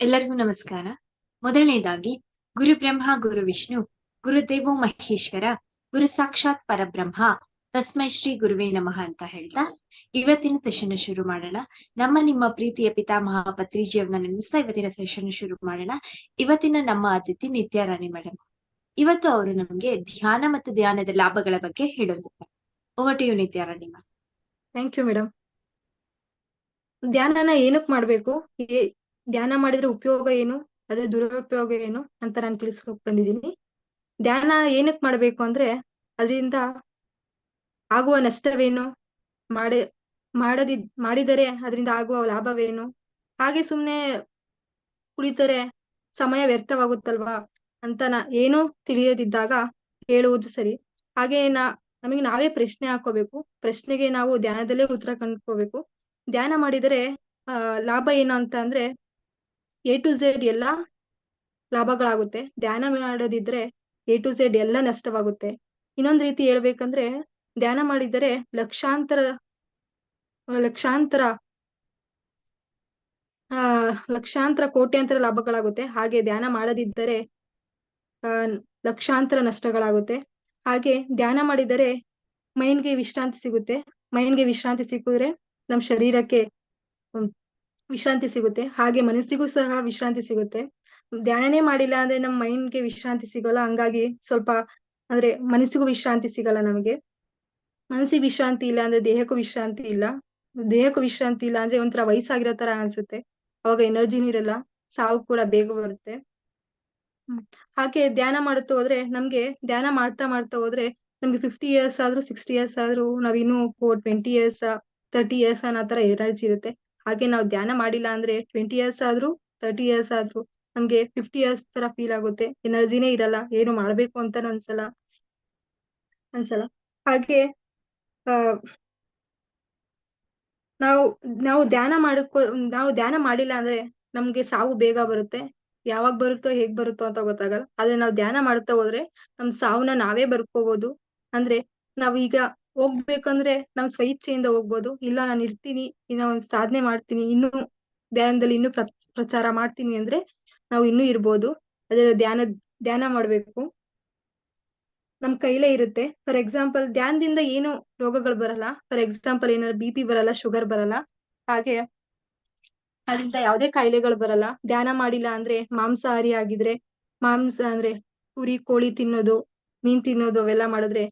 ಎಲ್ಲರಿಗೂ ನಮಸ್ಕಾರ. ಮೊದಲನೇದಾಗಿ, ಗುರು ಬ್ರಹ್ಮ, ಗುರು ವಿಷ್ಣು ಗುರುದೇವೋ ಮಹೇಶ್ವರ, ಗುರು ಸಾಕ್ಷಾತ್ ಪರಬ್ರಹ್ಮ, ತಸ್ಮೈ ಶ್ರೀ ಗುರುವೇ ನಮಃ ಅಂತ ಹೇಳ್ತಾ ಇವತ್ತಿನ ಸೆಷನ್ ಶುರು ಮಾಡೋಣ. ನಮ್ಮ ನಿಮ್ಮ ಪ್ರೀತಿಯ ಪಿತಾಮಹ ಪತ್ರಿಜಿಯವನ್ನ ನೆನೆಸ್ತಾ ಇವತ್ತಿನ ಸೆಷನ್ ಶುರು ಮಾಡೋಣ. ಇವತ್ತಿನ ನಮ್ಮ ಅತಿಥಿ ನಿತ್ಯಾರಾಣಿ ಮೇಡಮ್ ಇವತ್ತು ಅವರು ನಮ್ಗೆ ಧ್ಯಾನ ಮತ್ತು ಧ್ಯಾನದ ಲಾಭಗಳ ಬಗ್ಗೆ ಹೇಳೋದಿಲ್ಲ over to you Nityarani ma'am thank you madam ಧ್ಯಾನನ ಏನಕ್ ಮಾಡ್ಬೇಕು? ಧ್ಯಾನ ಮಾಡಿದ್ರೆ ಉಪಯೋಗ ಏನು? ಅದ್ರ ದುರುಪಯೋಗ ಏನು ಅಂತ ನಾನು ತಿಳಿಸ್ಕೊಕ್ ಬಂದಿದ್ದೀನಿ. ಧ್ಯಾನ ಏನಕ್ ಮಾಡ್ಬೇಕು ಅಂದ್ರೆ ಅದರಿಂದ ಆಗುವ ನಷ್ಟವೇನು? ಮಾಡ, ಮಾಡದಿ, ಮಾಡಿದರೆ ಅದರಿಂದ ಆಗುವ ಲಾಭವೇನು? ಹಾಗೆ ಸುಮ್ನೆ ಕುಳಿತರೆ ಸಮಯ ವ್ಯರ್ಥವಾಗುತ್ತಲ್ವಾ ಅಂತ ನಾ ಏನೂ ತಿಳಿಯದಿದ್ದಾಗ ಹೇಳುವುದು ಸರಿ. ಹಾಗೆ ನಾ, ನಮಗೆ ನಾವೇ ಪ್ರಶ್ನೆ ಹಾಕೋಬೇಕು. ಪ್ರಶ್ನೆಗೆ ನಾವು ಧ್ಯಾನದಲ್ಲೇ ಉತ್ತರ ಕಂಡ್ಕೋಬೇಕು. ಧ್ಯಾನ ಮಾಡಿದರೆ ಲಾಭ ಏನು ಅಂತ ಅಂದ್ರೆ ಎ ಟು ಝೆಡ್ ಎಲ್ಲ ಲಾಭಗಳಾಗುತ್ತೆ. ಧ್ಯಾನ ಮಾಡದಿದ್ರೆ ಎ ಟು ಝೆಡ್ ಎಲ್ಲ ನಷ್ಟವಾಗುತ್ತೆ. ಇನ್ನೊಂದ್ ರೀತಿ ಹೇಳ್ಬೇಕಂದ್ರೆ, ಧ್ಯಾನ ಮಾಡಿದರೆ ಲಕ್ಷಾಂತರ ಲಕ್ಷಾಂತರ, ಆ, ಲಕ್ಷಾಂತರ ಕೋಟ್ಯಾಂತರ ಲಾಭಗಳಾಗುತ್ತೆ. ಹಾಗೆ ಧ್ಯಾನ ಮಾಡದಿದ್ದರೆ, ಆ, ಲಕ್ಷಾಂತರ ನಷ್ಟಗಳಾಗುತ್ತೆ. ಹಾಗೆ ಧ್ಯಾನ ಮಾಡಿದರೆ ಮೈಂಡ್ಗೆ ವಿಶ್ರಾಂತಿ ಸಿಗುತ್ತೆ. ಮೈಂಡ್ಗೆ ವಿಶ್ರಾಂತಿ ಸಿಕ್ಕಿದ್ರೆ ನಮ್ ಶರೀರಕ್ಕೆ ವಿಶ್ರಾಂತಿ ಸಿಗುತ್ತೆ. ಹಾಗೆ ಮನಸ್ಸಿಗೂ ಸಹ ವಿಶ್ರಾಂತಿ ಸಿಗುತ್ತೆ. ಧ್ಯಾನನೇ ಮಾಡಿಲ್ಲ ಅಂದ್ರೆ ನಮ್ ಮೈಂಡ್ಗೆ ವಿಶ್ರಾಂತಿ ಸಿಗಲ್ಲ. ಹಂಗಾಗಿ ಸ್ವಲ್ಪ ಅಂದ್ರೆ ಮನಸ್ಸಿಗೂ ವಿಶ್ರಾಂತಿ ಸಿಗಲ್ಲ ನಮಗೆ. ಮನಸ್ಸಿಗೆ ವಿಶ್ರಾಂತಿ ಇಲ್ಲ ಅಂದ್ರೆ ದೇಹಕ್ಕೂ ವಿಶ್ರಾಂತಿ ಇಲ್ಲ. ದೇಹಕ್ಕೂ ವಿಶ್ರಾಂತಿ ಇಲ್ಲ ಅಂದ್ರೆ ಒಂಥರ ವಯಸ್ಸಾಗಿರೋ ತರ ಅನ್ಸುತ್ತೆ. ಅವಾಗ ಎನರ್ಜಿನೂ ಇರಲ್ಲ ಸಾವು ಕೂಡ ಬೇಗ ಬರುತ್ತೆ. ಹಾಗೆ ಧ್ಯಾನ ಮಾಡುತ್ತಾ ಹೋದ್ರೆ ನಮ್ಗೆ ಧ್ಯಾನ ಮಾಡ್ತಾ ಮಾಡ್ತಾ ಹೋದ್ರೆ ನಮ್ಗೆ ಫಿಫ್ಟಿ ಇಯರ್ಸ್ ಆದ್ರೂ ಸಿಕ್ಸ್ಟಿ ಇಯರ್ಸ್ ಆದ್ರೂ ನಾವ್ ಇನ್ನೂ four twenty years thirty years ಅನ್ನೋ ತರ ಎನರ್ಜಿ ಇರುತ್ತೆ. ಹಾಗೆ ನಾವು ಧ್ಯಾನ ಮಾಡಿಲ್ಲ ಅಂದ್ರೆ ಟ್ವೆಂಟಿ ಇಯರ್ಸ್ ಆದ್ರೂ ತರ್ಟಿ ಇಯರ್ಸ್ ಆದ್ರೂ ನಮ್ಗೆ ಫಿಫ್ಟಿ ಇಯರ್ಸ್ ತರ ಫೀಲ್ ಆಗುತ್ತೆ. ಎನರ್ಜಿನೇ ಇರಲ್ಲ. ಏನು ಮಾಡ್ಬೇಕು ಅಂತ ಅನ್ಸಲ್ಲ. ಅನ್ಸಲ್ಲ. ಹಾಗೆ, ಆ, ನಾವು ನಾವು ಧ್ಯಾನ ಮಾಡ್ಕೊ, ನಾವು ಧ್ಯಾನ ಮಾಡಿಲ್ಲ ಅಂದ್ರೆ ನಮ್ಗೆ ಸಾವು ಬೇಗ ಬರುತ್ತೆ. ಯಾವಾಗ ಬರುತ್ತೋ, ಹೇಗ್ ಬರುತ್ತೋ ಅಂತ ಗೊತ್ತಾಗಲ್ಲ. ಆದ್ರೆ ನಾವು ಧ್ಯಾನ ಮಾಡ್ತಾ ಹೋದ್ರೆ ನಮ್ ಸಾವನ್ನ ನಾವೇ ಬರ್ಕೋಬಹುದು ಅಂದ್ರೆ ನಾವೀಗ ಹೋಗ್ಬೇಕಂದ್ರೆ ನಮ್ ಸ್ವಇಚ್ಛೆಯಿಂದ ಹೋಗ್ಬೋದು. ಇಲ್ಲ ನಾನು ಇರ್ತೀನಿ, ಇನ್ನ ಒಂದ್ ಸಾಧನೆ ಮಾಡ್ತೀನಿ, ಇನ್ನು ಧ್ಯಾನದಲ್ಲಿ ಇನ್ನೂ ಪ್ರ ಪ್ರಚಾರ ಮಾಡ್ತೀನಿ ಅಂದ್ರೆ ನಾವು ಇನ್ನೂ ಇರ್ಬೋದು. ಅದೇ ಧ್ಯಾನ ಧ್ಯಾನ ಮಾಡ್ಬೇಕು. ನಮ್ ಕೈಲೇ ಇರುತ್ತೆ. ಫಾರ್ ಎಕ್ಸಾಂಪಲ್ ಧ್ಯಾನದಿಂದ ಏನು ರೋಗಗಳು ಬರಲ್ಲ. ಫಾರ್ ಎಕ್ಸಾಂಪಲ್ ಏನಾದ್ರು ಬಿ ಪಿ ಬರಲ್ಲ ಶುಗರ್ ಬರಲ್ಲ. ಹಾಗೆ ಅದರಿಂದ ಯಾವುದೇ ಕಾಯಿಲೆಗಳು ಬರಲ್ಲ. ಧ್ಯಾನ ಮಾಡಿಲ್ಲ ಅಂದ್ರೆ ಮಾಂಸಾಹಾರಿ ಆಗಿದ್ರೆ, ಮಾಂಸ ಅಂದ್ರೆ ಕುರಿ ಕೋಳಿ ತಿನ್ನೋದು, ಮೀನ್ ತಿನ್ನೋದು ಅವೆಲ್ಲ ಮಾಡಿದ್ರೆ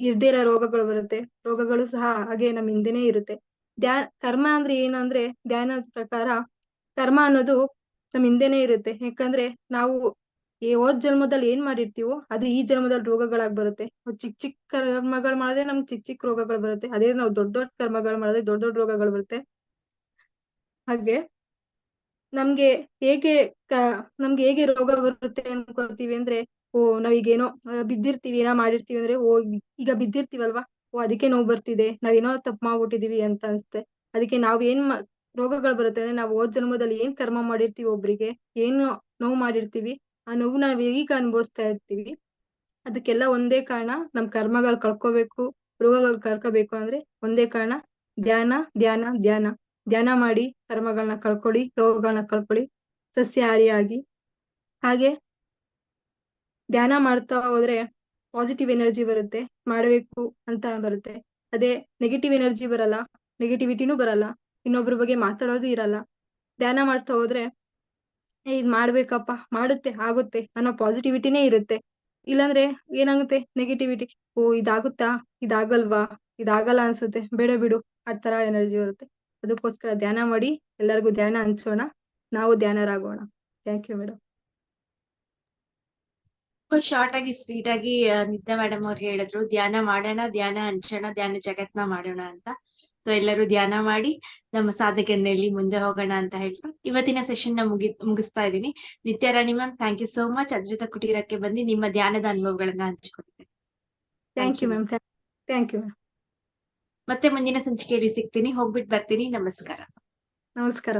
ಇರ್ದೇ ಇರೋ ರೋಗಗಳು ಬರುತ್ತೆ. ರೋಗಗಳು ಸಹ ಹಾಗೆ ನಮ್ ಹಿಂದೆನೆ ಇರುತ್ತೆ. ಧ್ಯಾನ, ಕರ್ಮ ಅಂದ್ರೆ ಏನು ಅಂದ್ರೆ ಧ್ಯಾನದ ಪ್ರಕಾರ ಕರ್ಮ ಅನ್ನೋದು ನಮ್ ಹಿಂದೆನೆ ಇರುತ್ತೆ. ಯಾಕಂದ್ರೆ ನಾವು ಹೋದ್ ಜನ್ಮದಲ್ಲಿ ಏನ್ ಮಾಡಿರ್ತೀವೋ ಅದು ಈ ಜನ್ಮದಲ್ಲಿ ರೋಗಗಳಾಗ್ ಬರುತ್ತೆ. ಚಿಕ್ಕ ಚಿಕ್ ಕರ್ಮಗಳು ಮಾಡಿದ್ರೆ ನಮ್ಗ್ ಚಿಕ್ ಚಿಕ್ ರೋಗಗಳು ಬರುತ್ತೆ. ಅದೇ ನಾವು ದೊಡ್ಡ ದೊಡ್ಡ ಕರ್ಮಗಳು ಮಾಡಿದ್ರೆ ದೊಡ್ಡ ದೊಡ್ಡ ರೋಗಗಳು ಬರುತ್ತೆ. ಹಾಗೆ ನಮ್ಗೆ ಹೇಗೆ ನಮ್ಗೆ ಹೇಗೆ ರೋಗ ಬರುತ್ತೆ ಅನ್ಕೊಳ್ತೀವಿ ಅಂದ್ರೆ ಓ, ನಾವೀಗೇನೋ ಏನೋ ಬಿದ್ದಿರ್ತೀವಿ, ಏನೋ ಮಾಡಿರ್ತೀವಿ ಅಂದ್ರೆ, ಓ ಈಗ ಬಿದ್ದಿರ್ತೀವಲ್ವಾ? ಓ, ಅದಕ್ಕೆ ನೋವು ಬರ್ತಿದೆ, ನಾವೇನೋ ತಪ್ಪು ಮಾಡ್ಬಿಟ್ಟಿದೀವಿ ಅಂತ ಅನ್ಸುತ್ತೆ. ಅದಕ್ಕೆ ನಾವ್ ಏನ್ ರೋಗಗಳು ಬರುತ್ತೆ ಅಂದ್ರೆ, ನಾವು ಹೋದ್ ಜನ್ಮದಲ್ಲಿ ಏನ್ ಕರ್ಮ ಮಾಡಿರ್ತೀವಿ ಒಬ್ರಿಗೆ, ಏನು ನೋವು ಮಾಡಿರ್ತೀವಿ, ಆ ನೋವು ನಾವ್ ಈಗ ಅನುಭವಿಸ್ತಾ ಇರ್ತೀವಿ, ಅದಕ್ಕೆಲ್ಲ ಒಂದೇ ಕಾರಣ ನಮ್ ಕರ್ಮಗಳು ಕಳ್ಕೋಬೇಕು, ರೋಗಗಳು ಕಳ್ಕೋಬೇಕು ಅಂದ್ರೆ, ಒಂದೇ ಕಾರಣ, ಧ್ಯಾನ ಧ್ಯಾನ ಧ್ಯಾನ. ಧ್ಯಾನ ಮಾಡಿ ಕರ್ಮಗಳನ್ನ ಕಳ್ಕೊಳ್ಳಿ ರೋಗಗಳನ್ನ ಕಳ್ಕೊಳ್ಳಿ, ಸಸ್ಯಹಾರಿಯಾಗಿ. ಹಾಗೆ ಧ್ಯಾನ ಮಾಡ್ತಾ ಹೋದ್ರೆ ಪಾಸಿಟಿವ್ ಎನರ್ಜಿ ಬರುತ್ತೆ, ಮಾಡಬೇಕು ಅಂತ ಬರುತ್ತೆ. ಅದೇ ನೆಗೆಟಿವ್ ಎನರ್ಜಿ ಬರಲ್ಲ ನೆಗೆಟಿವಿಟಿನೂ ಬರಲ್ಲ, ಇನ್ನೊಬ್ರ ಬಗ್ಗೆ ಮಾತಾಡೋದು ಇರಲ್ಲ. ಧ್ಯಾನ ಮಾಡ್ತಾ ಹೋದ್ರೆ, ಏ, ಇದ್ ಮಾಡ್ಬೇಕಪ್ಪ, ಮಾಡುತ್ತೆ, ಆಗುತ್ತೆ, ಅನ್ನೋ ಪಾಸಿಟಿವಿಟಿನೇ ಇರುತ್ತೆ. ಇಲ್ಲಾಂದ್ರೆ ಏನಾಗುತ್ತೆ ನೆಗೆಟಿವಿಟಿ ಓ, ಇದಾಗುತ್ತಾ? ಇದಾಗಲ್ವಾ? ಇದಾಗಲ್ಲ ಅನ್ಸುತ್ತೆ. ಬೇಡ ಬಿಡು, ಆ ತರ ಎನರ್ಜಿ ಬರುತ್ತೆ. ಅದಕ್ಕೋಸ್ಕರ ಧ್ಯಾನ ಮಾಡಿ, ಎಲ್ಲರಿಗೂ ಧ್ಯಾನ ಹಂಚೋಣ. ನಾವು ಧ್ಯಾನರಾಗೋಣ. ಥ್ಯಾಂಕ್ ಯು ಮೇಡಮ್ ಶಾರ್ಟ್ ಆಗಿ ಸ್ವೀಟ್ ಆಗಿ ನಿದ್ದೆ ನಿತ್ಯ ಮೇಡಮ್ ಅವ್ರು ಹೇಳಿದ್ರು. ಧ್ಯಾನ ಮಾಡೋಣ ಧ್ಯಾನ ಹಂಚೋಣ ಧ್ಯಾನ ಜಗತ್ನ ಮಾಡೋಣ ಅಂತ. ಸೊ ಎಲ್ಲರೂ ಧ್ಯಾನ ಮಾಡಿ ನಮ್ಮ ಸಾಧಕನಲ್ಲಿ ಮುಂದೆ ಹೋಗೋಣ ಅಂತ ಹೇಳ್ತಾ ಇವತ್ತಿನ ಸೆಷನ್ನ ಮುಗಿ ಮುಗಿಸ್ತಾ ಇದ್ದೀನಿ. Nityarani ma'am thank you so much ಅದ್ರಿತ ಕುಟೀರಕ್ಕೆ ಬಂದು ನಿಮ್ಮ ಧ್ಯಾನದ ಅನುಭವಗಳನ್ನ ಹಂಚಿಕೊಡ್ತೇನೆ thank you ma'am thank you ma'am ಮತ್ತೆ ಮುಂದಿನ ಸಂಚಿಕೆಯಲ್ಲಿ ಸಿಗ್ತೀನಿ. ಹೋಗ್ಬಿಟ್ಟು ಬರ್ತೀನಿ. ನಮಸ್ಕಾರ. ನಮಸ್ಕಾರ.